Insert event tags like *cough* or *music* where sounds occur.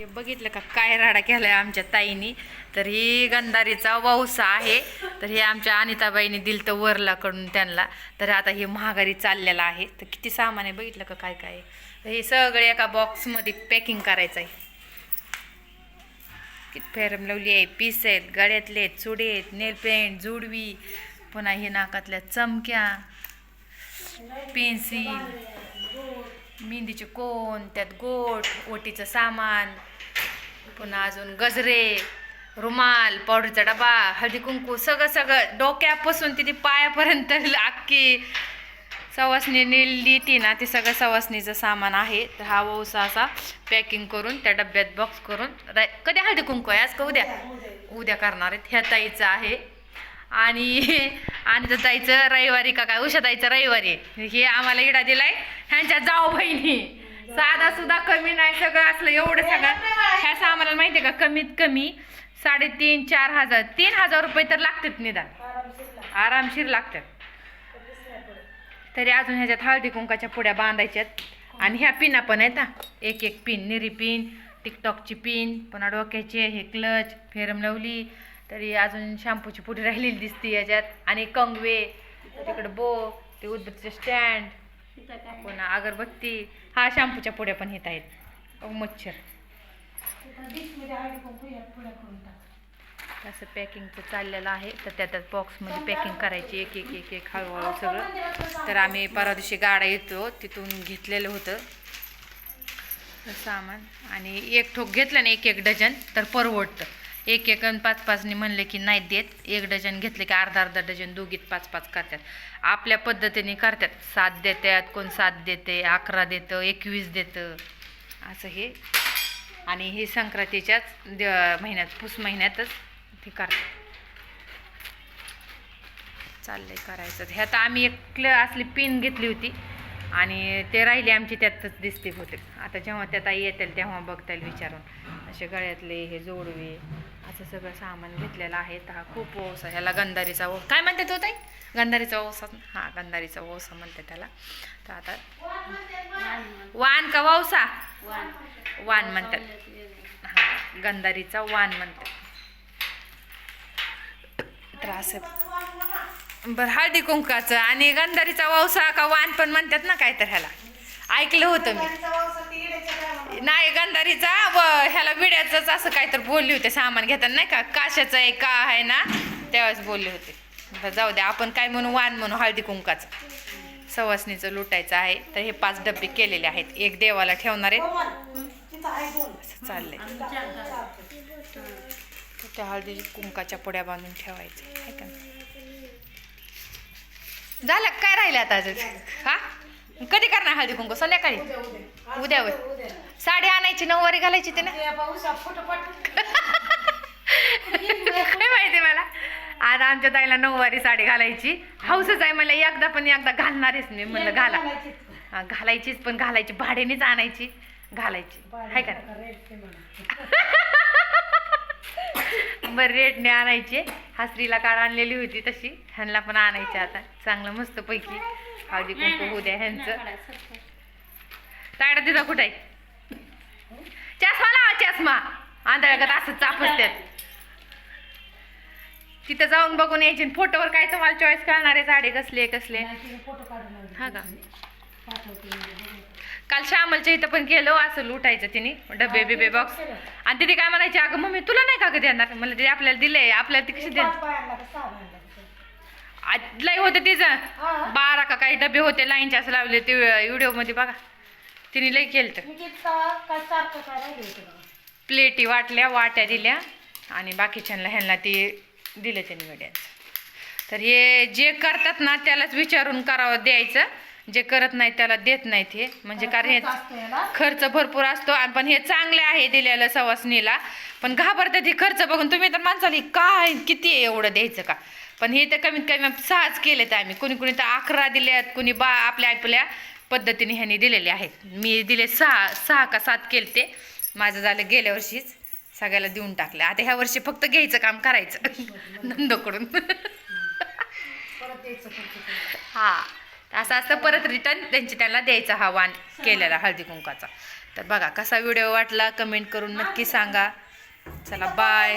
हे बघितलं का? काय राडा केलाय आमच्या ताईनी? तर ही गंधारीचा वौसा आहे. तर हे आमच्या अनिताबाईने दिलं तर वरलाकडून त्यांना. तर आता हे महागारी चाललेलं आहे. तर किती सामान आहे बघितलं का काय काय आहे. तर हे सगळे एका बॉक्समध्ये पॅकिंग करायचं आहे किती फेरम लावली आहे. पीस आहेत गळ्यातले आहेत चुडे आहेत नेलपेंट जुडवी पुन्हा हे नाकातल्या चमक्या पेन्सिल मेहंदीचे कोण त्यात गोठ ओटीचं सामान पुन्हा अजून गजरे रुमाल पावडरचा डबा हळदी कुंकू सगळं सगळं. डोक्यापासून तिथे पायापर्यंत अख्खी सवासणी नेली ती ना ते सगळं सवासणीचं सामान आहे. तर हा वौसा असा पॅकिंग करून त्या डब्यात बॉक्स करून राय कधी हळदी कुंकू आहे? आज का उद्या? उद्या करणार आहेत. ह्या ताईचं आहे. आणि आणि त्या ताईचं रविवारी का काय? उषा ताईचं रविवारी. हे आम्हाला इडा दिलाय. ह्यांच्या जाऊ बहिणी. साधा सुद्धा कमी नाही सगळं असलं एवढं सगळं. ह्या सामानाला माहिती आहे का? कमीत कमी साडेतीन चार हजार. तीन हजार रुपये तर लागतात निदान. आरामशीर लागतात. तरी अजून ह्याच्यात हळदी कुंकाच्या पुड्या बांधायच्यात. आणि ह्या पिना पण आहेत हा. एक एक पिन निरी पिन टिकटॉकची पिन पुन्हा डोक्याचे हे क्लच फेरम लावली. तरी अजून शॅम्पूची पुडी राहिलेली दिसते याच्यात. आणि कंगवे तिकडं बो ते उदबत्तीचे स्टँड. पुन्हा अगरबत्ती हा शॅम्पूच्या पुड्या पण येत आहेत. मच्छर. असं पॅकिंगचं चाललेलं आहे. तर त्या त्यात बॉक्समध्ये पॅकिंग करायची एक एक एक एक हळूहळू सगळं. तर आम्ही परवा दिवशी गाडा येतो तिथून घेतलेलं होतं. सामान. आणि एक ठोक घेतलं ना एक एक डझन तर परवडतं. एक एक आणि पाच पाचनी म्हणले की नाही देत. एक डझन घेतले की अर्धा अर्धा डझन दोघीत पाच पाच करतात. आपल्या पद्धतीने करतात. सात देतात कोण सात देते अकरा देतं एकवीस देतं. असं हे. आणि हे संक्रांतीच्याच द- महिन्यात पुस महिन्यातच ते करतात. चाललंय करायचं. ह्यात आम्ही एक असली पिन घेतली होती. आणि ते राहिले आमची त्यातच दिसते होते. आता जेव्हा त्यात आई येतील तेव्हा बघता येईल विचारून. असे गळ्यातले हे जोडवे असं सगळं सामान घेतलेलं आहे. तर हा खूप ओसा ह्याला गंधारीचा ओस. काय म्हणते तो ताई? गंधारीचा ओसा. हां गंधारीचा ओसा म्हणते त्याला. तर आता वान का वावसा? वान म्हणतात. हां गंधारीचा वान म्हणतात. तर असं बरं हळदी कुंकाचं आणि गंधारीचा वौसा का वान पण म्हणतात ना काय तर ह्याला. ऐकलं होतं मी. नाही गंधारीचा व ह्याला विड्याचंच असं काय तर बोलली होते सामान घेताना नाही का? काशाचं आहे का आहे ना? त्यावेळेस बोलले होते. बरं जाऊ द्या आपण काय म्हणू? वान म्हणू हळदी कुंकाचं सवासणीचं लुटायचं आहे. तर हे पाच डबे केलेले आहेत. एक देवाला ठेवणार आहेत. चाललंय. त्या हळदी कुंकाच्या पुड्या बांधून ठेवायचे. आहे का नाही? झालं? काय राहिलं आता अजून? हा? कधी करणार हळदी कुंकू? संध्याकाळी? उद्यावर. साडी आणायची नऊवारी घालायची ते ना काय माहिती मला? आज आमच्या ताईला नऊवारी साडी घालायची. हौसच आहे मला एकदा पण एकदा घालणारच मी. म्हणलं घाला. घालायचीच. पण घालायची. भाड्यानेच आणायची. घालायची. हाय का *laughs* बरं रेटने आणायचे. हासरीला काढ आणलेली होती तशी. ह्यांना पण आणायची आता. चांगलं मस्त पैकी. हळदी कुंकू होऊ द्या ह्यांचं. तायडा तिथं कुठं आहे? चष्मा लावा चष्मा. आंधळगत असं चापसत्यात तिथं जाऊन बघून यायचे फोटोवर काय तुम्हाला चॉईस करणार? आहे साडे कसले? कसले हा का? काल श्यामलच्या इथं पण गेलो असं लुटायचं तिने. डबे बिबे बॉक्स आणि तिथे काय म्हणायचे अगं मम्मी तुला नाही का कधी देणार? मला ते आपल्याला दिले आपल्याला ते कशी देणार? लय होते तिचं. बारा का काही डबे होते लाईनचे असं लावले ते व्हिडिओमध्ये बघा. तिने लय केलं तर प्लेटी वाटल्या वाट्या दिल्या. आणि बाकीच्यांना ह्यांना ते दिले त्यांनी गड्यांचं तर हे जे करतात ना त्यालाच विचारून करावं द्यायचं. जे करत नाही त्याला देत नाहीत हे म्हणजे कारण हे खर्च भरपूर असतो आणि पण हे चांगले आहे दिलेलं सवासणीला पण घाबरतात हे खर्च बघून. तुम्ही तर माणसाला काय किती आहे एवढं द्यायचं का? पण हे तर कमीत कमी सहाच केलेत आम्ही. कुणी कुणी तर अकरा दिल्यात कुणी बा आपल्या आपल्या पद्धतीने ह्यांनी दिलेले आहेत. मी दिले सहा सहा का सात केले ते माझं झालं गेल्या वर्षीच. सगळ्याला देऊन टाकले. आता ह्या वर्षी फक्त घ्यायचं काम करायचं. *laughs* नंदकडून. हा. असं असतं परत रिटर्न त्यांची त्यांना द्यायचा हा वाण केलेला हळदी कुंकाचा तर बघा कसा व्हिडिओ वाटला कमेंट करून नक्की सांगा. चला बाय